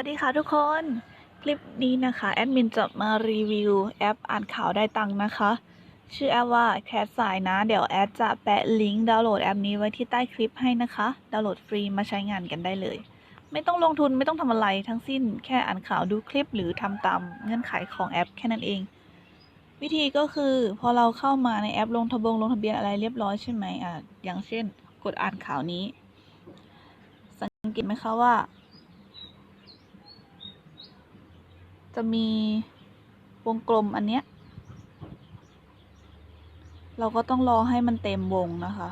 วัสดีค่ะทุกคน คลิปนี้นะคะแอดมินจะมารีวิวแอปอ่านข่าวได้ตังค์นะคะ ชื่อแอปว่าแคสสายนะ เดี๋ยวแอดจะแปะลิงก์ดาวน์โหลดแอปนี้ไว้ที่ใต้คลิปให้นะคะ ดาวน์โหลดฟรีมาใช้งานกันได้เลย ไม่ต้องลงทุนไม่ต้องทำอะไรทั้งสิ้น แค่อ่านข่าวดูคลิปหรือทำตามเงื่อนไขของแอปแค่นั้นเอง วิธีก็คือพอเราเข้ามาในแอปลงทะบงลงทะเบียนอะไรเรียบร้อยใช่ไหมอะอย่างเช่น กดอ่านข่าวนี้ สังเกตไหมคะว่า จะมีวงกลมอันเนี้ย เราก็ต้องรอให้มันเต็มวงนะคะ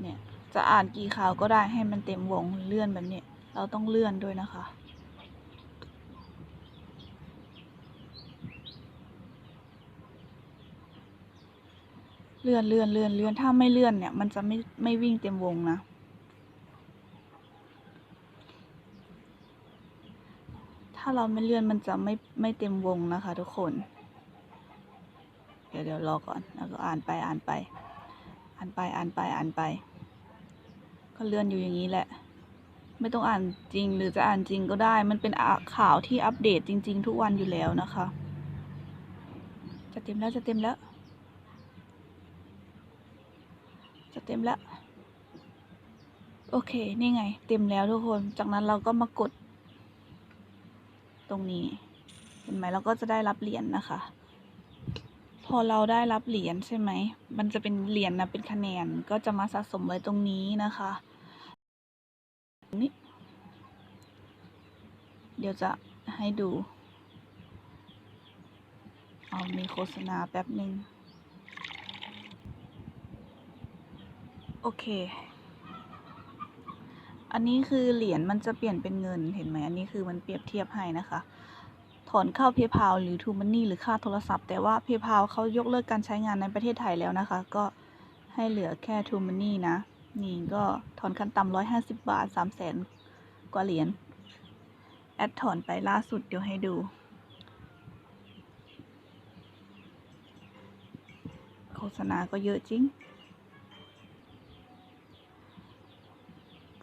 เนี่ย จะอ่านกี่ข่าวก็ได้ให้มันเต็มวงเลื่อนแบบนี้ เราต้องเลื่อนด้วยนะคะ เลื่อนเลื่อนเลื่อนเลื่อนถ้าไม่เลื่อนเนี่ย มันจะไม่ไม่วิ่งเต็มวงนะาเราไม่เลื่อนมันจะไม่ไม่เต็มวงนะคะ ทุกคน เดี๋ยวเดี๋ยวรอก่อนแล้วก็อ่านไปอ่านไป อ่านไปอ่านไปอ่านไป ก็เลื่อนอยู่อย่างนี้แหละ ไม่ต้องอ่านจริงหรือจะอ่านจริงก็ได้ มันเป็นข่าวที่อัปเดตจริง ๆ ทุกวันอยู่แล้วนะคะ จะเต็มแล้วจะเต็มแล้ว จะเต็มแล้วโอเค นี่ไง เต็มแล้วทุกคน จากนั้นเราก็มากด ตรงนี้ เห็นไหมเราก็จะได้รับเหรียญนะคะ พอเราได้รับเหรียญใช่ไหม มันจะเป็นเหรียญนะเป็นคะแนนก็จะมาสะสมไว้ตรงนี้นะคะนี่เดี๋ยวจะให้ดูเอามีโฆษณาแป๊บหนึ่งโอเค อันนี้คือเหรียญมันจะเปลี่ยนเป็นเงินเห็นไหมอันนี้คือมันเปรียบเทียบให้นะคะ ถอนเข้า PayPal หรือ t ูมันนี่หรือค่าโทรศัพท์ แต่ว่า PayPal เขายกเลิกการใช้งานในประเทศไทยแล้วนะคะ ก็ให้เหลือแค่ t ูมันนี่นะ นี่ก็ถอนขั้นต่ำร้อยห้าสิบบาทสามแสนกว่าเหรียญแอดถอนไปล่าสุดเดี๋ยวให้ดู โฆษณาก็เยอะจริง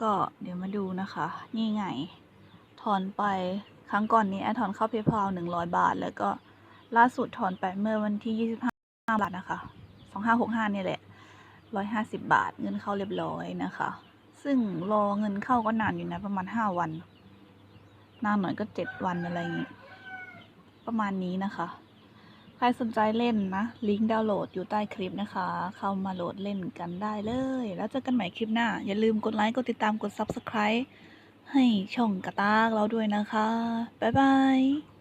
ก็เดี๋ยวมาดูนะคะ นี่ไง ถอนไปครั้งก่อนนี้แอดถอนเข้า PayPal หนึ่งร้อยบาท แล้วก็ล่าสุดถอนไปเมื่อวันที่ยี่สิบห้าบาทนะคะสองห้าหกห้านี่แหละร้อยห้าสิบบาท เงินเข้าเรียบร้อยนะคะ ซึ่งรอเงินเข้าก็นานอยู่นะประมาณห้าวัน นานหน่อยก็เจ็ดวันอะไรอย่างงี้ ประมาณนี้นะคะ รสนใจเล่นนะ ลิงก์ดาวน์โหลดอยู่ใต้คลิปนะคะ เข้ามาโหลดเล่นกันได้เลย แล้วเจอกันใหม่คลิปหน้า อย่าลืมกดไลค์ กดติดตาม กด Subscribe ให้ช่องกระตากเราด้วยนะคะ บ๊ายบาย